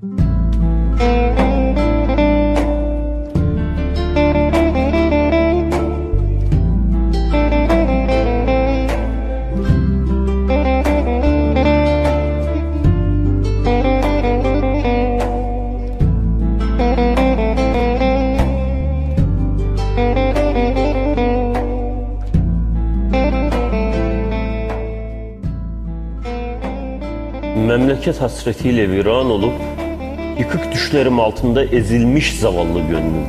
Memleket hasretiyle viran olup Yıkık düşlerim altında ezilmiş zavallı gönlüm.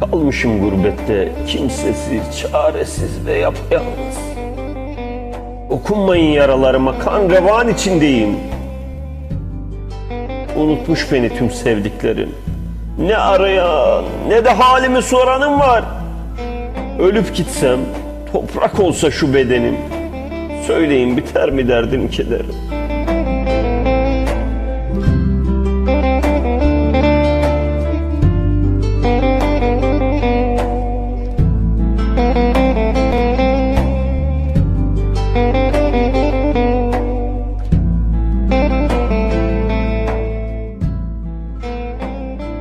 Kalmışım gurbette kimsesiz, çaresiz ve yapayalnız Okunmayın yaralarıma kan revan içindeyim. Unutmuş beni tüm sevdiklerim Ne arayan ne de halimi soranım var. Ölüp gitsem toprak olsa şu bedenim. Söyleyin biter mi derdim kederim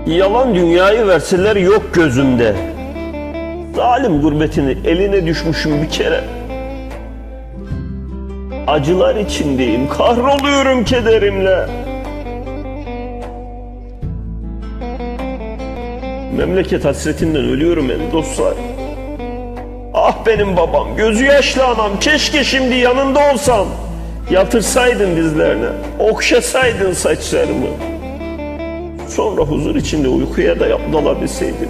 Yalan dünyayı verseler yok gözümde. Zalim gurbetini eline düşmüşüm bir kere. Acılar içindeyim kahroluyorum kederimle. Memleket hasretinden ölüyorum en dostlar. Ah benim babam gözü yaşlı anam keşke şimdi yanında olsam. Yatırsaydın dizlerine okşasaydın saçlarımı Sonra huzur içinde uykuya da dalabilseydim.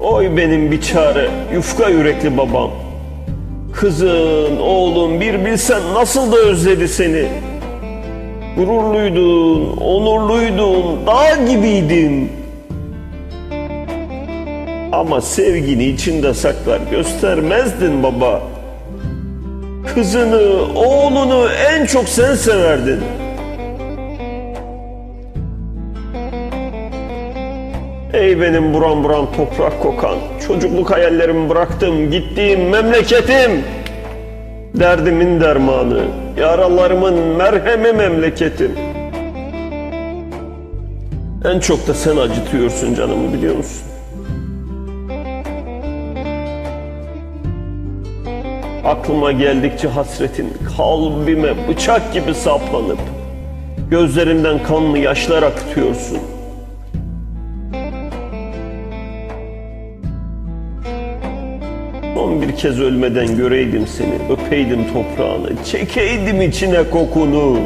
Oy benim biçare, yufka yürekli babam. Kızın, oğlun bir bilsen nasıl da özledi seni. Gururluydun, onurluydun, dağ gibiydin. Ama sevgini içinde saklar göstermezdin baba. Kızını, oğlunu en çok sen severdin. Ey benim buram buram toprak kokan, çocukluk hayallerimi bıraktım, gittiğim memleketim. Derdimin dermanı, yaralarımın merhemi memleketim. En çok da sen acıtıyorsun canımı biliyor musun? Aklıma geldikçe hasretin kalbime bıçak gibi saplanıp gözlerinden kanlı yaşlar akıtıyorsun. Son bir kez ölmeden göreydim seni, öpeydim toprağını, çekeydim içine kokunu.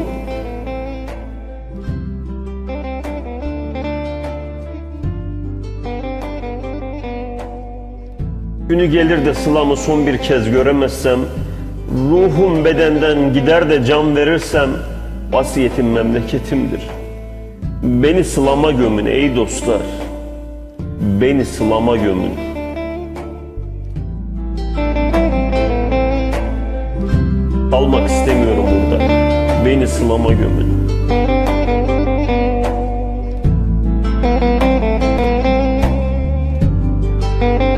Günü gelir de sılamı son bir kez göremezsem, ruhum bedenden gider de can verirsem, vasiyetim memleketimdir. Beni sılama gömün ey dostlar, beni sılama gömün. Kalmak istemiyorum burada, beni sılama gömün. Of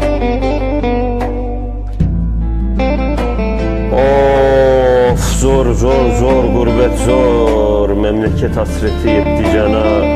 zor zor zor gurbet zor. Memleket hasreti yetti cana